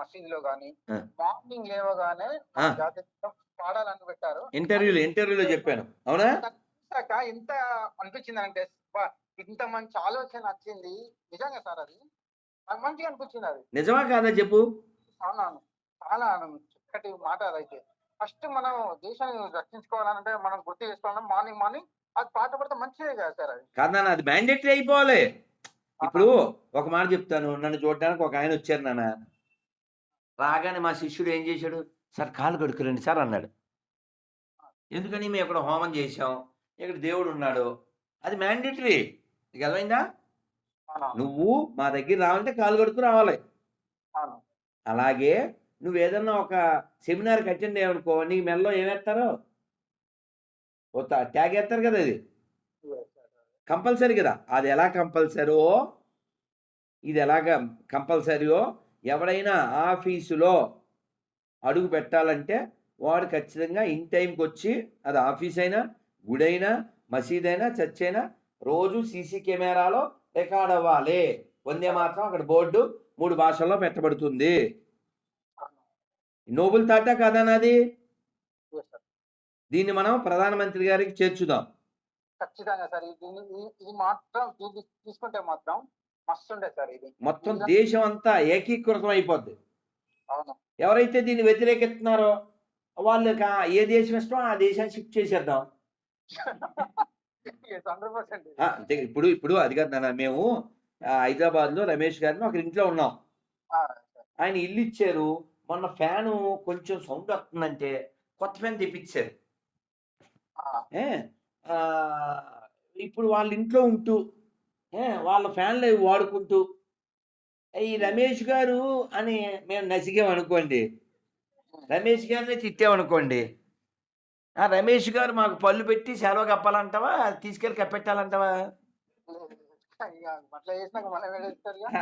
మసీదులో గాని ఆ. మార్నింగ్ లేవగానే. జాతీయ పాడాలని పెట్టారు. ఇంటర్వ్యూలో ఇంటర్వ్యూలో చెప్పాను. అవునా? చూసాక ఎంత అనిపించింది అంటే ఇంత మంచి ఆలోచన వచ్చింది. నిజంగా సార్ అది? నాకు మంచిగా అనిపించింది అది. నిజమా కాదా చెప్పు? అవునవును చాలా చక్కటి మాట అదైతే ఫస్ట్ మనం దేశాన్ని రక్షించుకోవాలంటే మనం గుర్తు చేసుకోవాలంటే మార్నింగ్ మార్నింగ్ అది పాట పడితే మంచిదే కదా సార్ అది. కాదు అది మ్యాండేటరీ అయిపోవాలి. ఇప్పుడు ఒక మాట చెప్తాను. నన్ను చూడడానికి ఒక ఆయన వచ్చారు నాన్న. రాగానే మా శిష్యుడు ఏం చేశాడు? సార్ కాలు కడుక్కురండి సార్ అన్నాడు. ఎందుకని మేము ఇక్కడ హోమం చేసాం ఇక్కడ దేవుడు ఉన్నాడు. అది మ్యాండేటరీ. నీకు అర్థమైందా? నువ్వు మా దగ్గర రావాలంటే కాలు కడుక్కు రావాలి. అలాగే నువ్వు ఏదన్నా ఒక సెమినార్కి అటెండ్ అయ్యావనుకో నీ మెల్లో ఏమేస్తారో ట్యాగ్ వేస్తారు కదా అది కంపల్సరీ కదా. అది ఎలా కంపల్సరో ఇది ఎలాగ కంపల్సరీయో ఎవడైనా ఆఫీసులో అడుగు పెట్టాలంటే వాడు ఖచ్చితంగా ఇన్ టైంకి వచ్చి అది ఆఫీస్ అయినా గుడైనా మసీద్ అయినా చర్చ్ అయినా రోజు సీసీ కెమెరాలో రికార్డ్ అవ్వాలి. వందే మాత్రం అక్కడ బోర్డు మూడు భాషల్లో పెట్టబడుతుంది. నోబుల్ తాటా కాదా నాది. దీన్ని మనం ప్రధానమంత్రి గారికి చేర్చుదాం. ఖచ్చితంగా సార్. ఇది మాత్రం తీసుకుంటే మాత్రం మొత్తం దేశం అంతా ఏకీకృతం అయిపోద్ది ఎవరైతే దీన్ని వ్యతిరేకిస్తున్నారో వాళ్ళకి ఆ- ఏ దేశం ఇష్టమో ఆ దేశాన్ని షిఫ్ట్ చేసేద్దాం. అంతే. ఇప్పుడు ఇప్పుడు అది కాదు నాన్న. మేము ఆ, హైదరాబాద్లో రమేష్ గారిని ఒక ఇంట్లో ఉన్నాం. ఆయన ఇల్లు ఇచ్చారు. మొన్న ఫ్యాను కొంచెం సౌండ్ వస్తుందంటే కొత్త ఫ్యాన్ తెప్పించారు. ఇప్పుడు వాళ్ళ ఇంట్లో ఉంటూ వాళ్ళ ఫ్యాన్లు అవి వాడుకుంటూ ఈ రమేష్ గారు అని మేము నసిగామనుకోండి. రమేష్ గారిని తిట్టామనుకోండి. ఆ రమేష్ గారు మాకు పళ్ళు పెట్టి సెలవు కప్పాలంటావా? తీసుకెళ్ళి కప్పెట్టాలంటావా?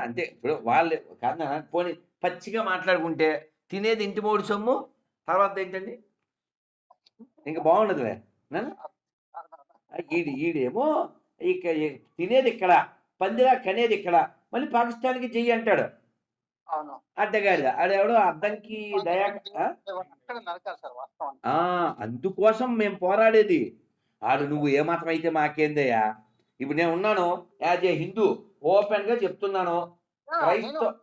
అంతే. ఇప్పుడు వాళ్ళు కాదు పోనీ పచ్చిగా మాట్లాడుకుంటే తినేది ఇంటి మూడు సొమ్ము తర్వాత ఏంటండి? ఇంకా బాగుండదులే ఈడు ఈడేమో ఈ- తినేది ఇక్కడ పందిరా కనేది ఇక్కడ మళ్ళీ పాకిస్తాన్కి చెయ్యి అంటాడు. అడ్డగాడిద. ఆడెవడో అద్దంకి దయా అందుకోసం మేము పోరాడేది. ఆడు నువ్వు ఏమాత్రం అయితే మాకేందయ్యా? ఇప్పుడు నేను ఉన్నాను యాజ్ ఏ హిందూ ఓపెన్గా చెప్తున్నాను క్రైస్తవ-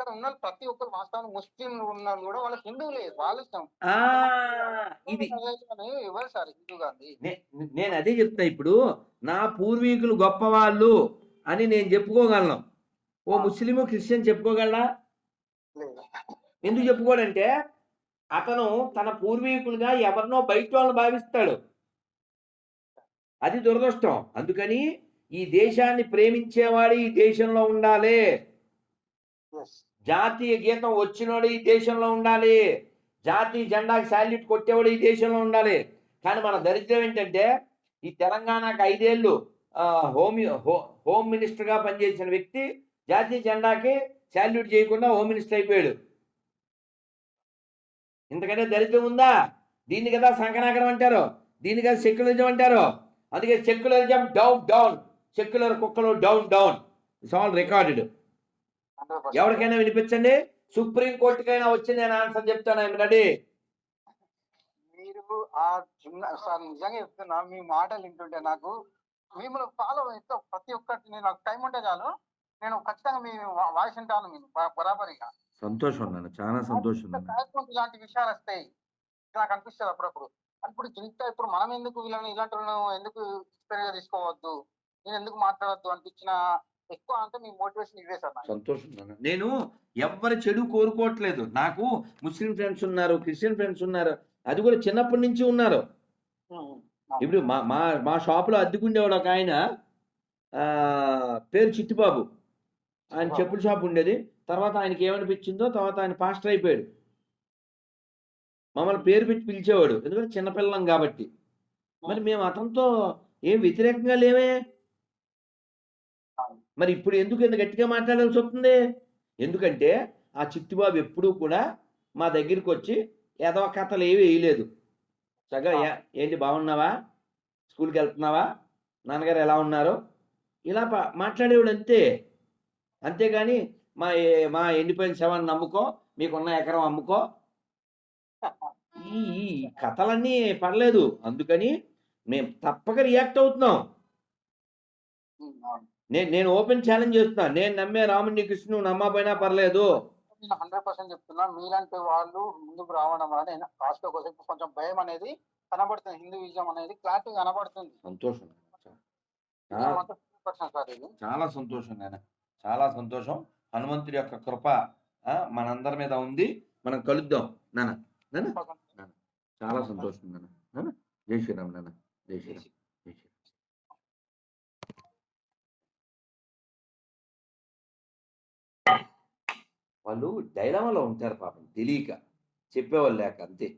ఇక్కడ ఉన్న ప్రతి ఒక్కరు వాస్తవం ముస్లిం ఉన్న వాళ్ళు కూడా వాళ్ళ హిందువులే వాళ్ళ ఇది. ఎవరు సార్ హిందూ గాంధీ నేను అదే చెప్తా ఇప్పుడు నా పూర్వీకులు గొప్పవాళ్ళు అని నేను చెప్పుకోగలను. ఓ ముస్లిము క్రిస్టియన్ చెప్పుకోగలరా ఎందుకు చెప్పుకోడంటే అతను తన పూర్వీకులుగా ఎవరినో బయట వాళ్ళని భావిస్తాడు. అది దురదృష్టం. అందుకని ఈ దేశాన్ని ప్రేమించేవాడు ఈ దేశంలో ఉండాలి. జాతీయ గీతం వచ్చినోడు ఈ దేశంలో ఉండాలి. జాతీయ జెండాకి శాల్యూట్ కొట్టేవాడు ఈ దేశంలో ఉండాలి. కానీ మన దరిద్రం ఏంటంటే ఈ తెలంగాణకు ఐదేళ్ళు హోమ్ హోమ్ మినిస్టర్గా పనిచేసిన వ్యక్తి జాతీయ జెండాకి శాల్యూట్ చేయకుండా హోమ్ మినిస్టర్ అయిపోయాడు. ఇంతకంటే దరిద్రం ఉందా? దీన్ని కదా సంకనాకరం అంటారు. దీన్ని కదా సెక్యులరిజం అంటారు. అందుకే సెక్యులరిజం డౌన్ డౌన్. సెక్యులర్ కుక్కలు down down. It's all recorded. ఎవరికైనా వినిపించండి. సుప్రీం కోర్టుకైనా వచ్చి నేను ఆన్సర్ చెప్తాను ఐఎమ్ రెడీ. మీరు ఆ చిన్న సార్ నిజంగా చెప్తున్నా మీ మాటలు వింటుంటే నాకు మిమ్మల్ని ఫాలో ఎంతో ప్రతి ఒక్కటి నేను టైం ఉంటే చాలు. నేను ఖచ్చితంగా మీ వాయిస్ వింటాను మీరు బరాబరిగా. సంతోషం చాలా సంతోషం ఇలాంటి విషయాలు వస్తాయి. నాకు అనిపిస్తుంది అప్పుడప్పుడు. అప్పుడు ఇంత ఇప్పుడు మనం ఎందుకు వీళ్ళని ఇలాంటి ఎందుకు గా తీసుకోవద్దు? నేను ఎందుకు మాట్లాడొద్దు అనిపించిన ఎక్కువ అంటే మీ మోటివేషన్ ఇవే సార్. సంతోషం నాన్న. నేను ఎవ్వరి చెడు కోరుకోవట్లేదు. నాకు ముస్లిం ఫ్రెండ్స్ ఉన్నారు క్రిస్టియన్ ఫ్రెండ్స్ ఉన్నారు. అది కూడా చిన్నప్పటి నుంచి ఉన్నారు. ఇప్పుడు మా మా మా షాపులో అద్దెకుండేవాడు ఒక ఆయన ఆ, పేరు చిట్టిబాబు. ఆయన చెప్పుల షాప్ ఉండేది. తర్వాత ఆయనకి ఏమనిపించిందో తర్వాత ఆయన పాస్టర్ అయిపోయాడు. మమ్మల్ని పేరు పెట్టి పిలిచేవాడు. ఎందుకంటే చిన్నపిల్లం కాబట్టి. మరి మేము అతనితో ఏం వ్యతిరేకంగా లేవే మరి ఇప్పుడు ఎందుకు ఇంత గట్టిగా మాట్లాడాల్సి వస్తుంది? ఎందుకంటే ఆ చిట్టిబాబు ఎప్పుడూ కూడా మా దగ్గరికి వచ్చి ఏదో కథలు ఏవి వేయలేదు. చక్కగా "ఏ- ఏంటి బాగున్నావా స్కూల్కి వెళ్తున్నావా? నాన్నగారు ఎలా ఉన్నారు? ఇలా మాట్లాడేవాడు అంతే. అంతేగాని మా మా ఎండిపోయిన శవాన్ని నమ్ముకో మీకున్న ఎకరం అమ్ముకో. ఈ ఈ కథలన్నీ పడలేదు. అందుకని మేము తప్పక రియాక్ట్ అవుతున్నాం. నేను నేను ఓపెన్ ఛాలెంజ్ చేస్తున్నా. నేను నమ్మే రాముడిని కృష్ణుడు నమ్మపోయినా పర్లేదు. నేను హండ్రెడ్ పర్సెంట్ చెప్తున్నా. మీలాంటి వాళ్ళు ముందుకు రావడం వల్ల రాష్ట్ర కోసం కొంచెం భయం అనేది కనబడుతుంది. హిందూయిజం అనేది క్లారిటీ కనబడుతుంది. సంతోషం. చాలా సంతోషం నాన్న చాలా సంతోషం. హనుమంతుడి యొక్క కృప మనందరి మీద ఉంది. మనం కలుద్దాం. నాన్న నాన్న చాలా సంతోషం నాన్న నాన్న జై శ్రీరామ్ నాన్న జై శ్రీరామ్. వాళ్ళు డైలమాలో ఉంటారు పాపం తెలియక. చెప్పేవాళ్ళు లేక అంతే.